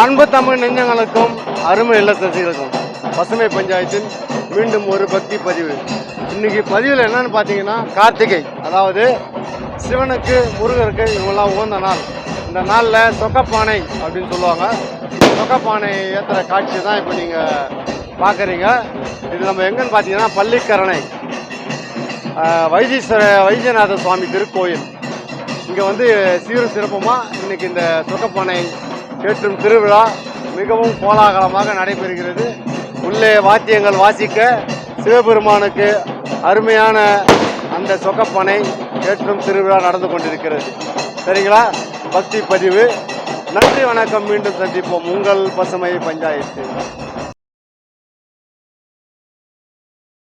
அன்பு தமிழ் நெஞ்சங்களுக்கும் அருமை இல்லத்தரசிகளுக்கும் பசுமை பஞ்சாயத்தின் மீண்டும் ஒரு பக்தி பதிவு. இன்னைக்கு பதிவில் என்னன்னு பார்த்தீங்கன்னா கார்த்திகை அதாவது சிவனுக்கு முருகருக்கு இவங்கெல்லாம் உகந்த நாள். இந்த நாளில் சொக்கப்பானை அப்படின்னு சொல்லுவாங்க. சொக்கப்பானை ஏற்றுற காட்சி தான் இப்போ நீங்கள் பார்க்குறீங்க இது நம்ம எங்கன்னு பார்த்தீங்கன்னா பள்ளிக்கரணை. வைத்தீஸ்வர வைத்தியநாத சுவாமி திருக்கோயில். இங்கே வந்து சீரும் சிறப்புமாக இன்னைக்கு இந்த சொக்கப்பானை ஏற்றும் திருவிழா மிகவும் கோலாகலமாக நடைபெறுகிறது. உள்ளே வாத்தியங்கள் வாசிக்க சிவபெருமானுக்கு அருமையான அந்த சொக்கப்பனை ஏற்றும் திருவிழா நடந்து கொண்டிருக்கிறது. சரிங்களா? பக்தி பதிவு. நன்றி வணக்கம். மீண்டும் சந்திப்போம். உங்கள் பசுமை பஞ்சாயத்து.